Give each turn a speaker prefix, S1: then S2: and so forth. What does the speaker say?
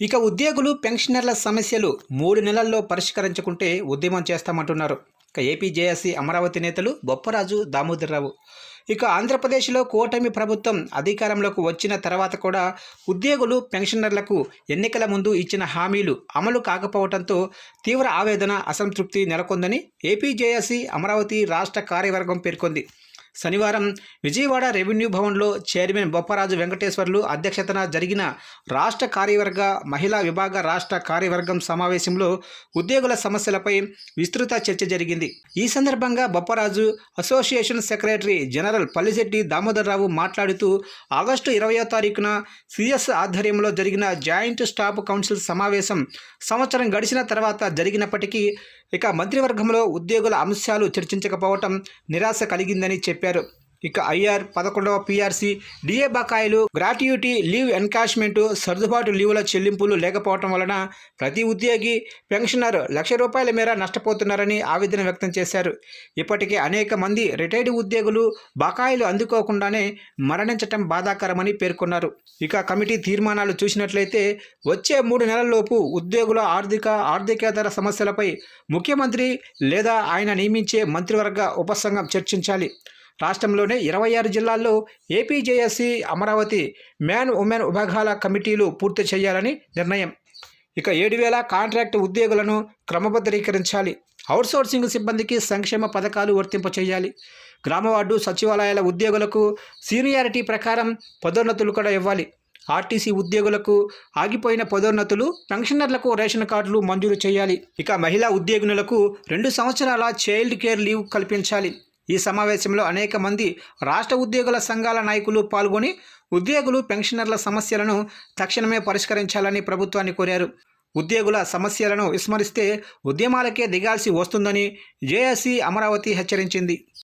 S1: ఇక ఉద్యోగులు పెన్షనర్ల సమస్యలు మూడు నెలల్లో పరిష్కరించుకుంటే ఉద్యమం చేస్తామంటున్నారు. ఇక ఏపీ జేఏసీ అమరావతి నేతలు బొప్పరాజు దామోదర్రావు. ఇక ఆంధ్రప్రదేశ్లో కూటమి ప్రభుత్వం అధికారంలోకి వచ్చిన తర్వాత కూడా ఉద్యోగులు పెన్షనర్లకు ఎన్నికల ముందు ఇచ్చిన హామీలు అమలు కాకపోవడంతో తీవ్ర ఆవేదన అసంతృప్తి నెలకొందని ఏపీ జేఏసీ అమరావతి రాష్ట్ర కార్యవర్గం పేర్కొంది. శనివారం విజయవాడ రెవెన్యూ భవన్లో చైర్మన్ బొప్పరాజు వెంకటేశ్వర్లు అధ్యక్షతన జరిగిన రాష్ట్ర కార్యవర్గ మహిళా విభాగ రాష్ట్ర కార్యవర్గం సమావేశంలో ఉద్యోగుల సమస్యలపై విస్తృత చర్చ జరిగింది. ఈ సందర్భంగా Bopparaju association secretary general Pallisetti Damodararao మాట్లాడుతూ ఆగస్టు ఇరవయో తారీఖున సిఎస్ ఆధ్వర్యంలో జరిగిన జాయింట్ స్టాఫ్ కౌన్సిల్ సమావేశం సంవత్సరం గడిచిన తర్వాత జరిగినప్పటికీ ఇక మంత్రివర్గంలో ఉద్యోగుల అంశాలు చర్చించకపోవటం నిరాశ కలిగిందని చెప్పారు. ఇక ఐఆర్ పదకొండవ పీఆర్సీ డిఏ బకాయిలు గ్రాట్యుటీ లీవ్ ఎన్కాష్మెంటు సర్దుబాటు లీవుల చెల్లింపులు లేకపోవటం వలన ప్రతి ఉద్యోగి పెన్షనర్ లక్ష రూపాయల మేర నష్టపోతున్నారని ఆవేదన వ్యక్తం చేశారు. ఇప్పటికే అనేక మంది రిటైర్డ్ ఉద్యోగులు బకాయిలు అందుకోకుండానే మరణించటం బాధాకరమని పేర్కొన్నారు. ఇక కమిటీ తీర్మానాలు చూసినట్లయితే వచ్చే మూడు నెలల్లోపు ఉద్యోగుల ఆర్థిక ఆర్థికేతర సమస్యలపై ముఖ్యమంత్రి లేదా ఆయన నియమించే మంత్రివర్గ ఉపసంఘం చర్చించాలి. రాష్ట్రంలోనే ఇరవై ఆరు జిల్లాల్లో ఏపీజేఎస్సీ అమరావతి మ్యాన్ ఉమెన్ విభాగాల కమిటీలు పూర్తి చేయాలని నిర్ణయం. ఇక ఏడు వేల కాంట్రాక్ట్ ఉద్యోగులను క్రమబద్ధీకరించాలి. అవుట్సోర్సింగ్ సిబ్బందికి సంక్షేమ పథకాలు వర్తింపచేయాలి గ్రామ వార్డు సచివాలయాల ఉద్యోగులకు సీనియారిటీ ప్రకారం పదోన్నతులు కూడా ఇవ్వాలి. ఆర్టీసీ ఉద్యోగులకు ఆగిపోయిన పదోన్నతులు పెన్షనర్లకు రేషన్ కార్డులు మంజూరు చేయాలి. ఇక మహిళా ఉద్యోగులకు రెండు సంవత్సరాల చైల్డ్ కేర్ లీవ్ కల్పించాలి. ఈ సమావేశంలో అనేక మంది రాష్ట్ర ఉద్యోగుల సంఘాల నాయకులు పాల్గొని ఉద్యోగులు పెన్షనర్ల సమస్యలను తక్షణమే పరిష్కరించాలని ప్రభుత్వాన్ని కోరారు. ఉద్యోగుల సమస్యలను విస్మరిస్తే ఉద్యమాలకే దిగాల్సి వస్తుందని జేఏసీ అమరావతి హెచ్చరించింది.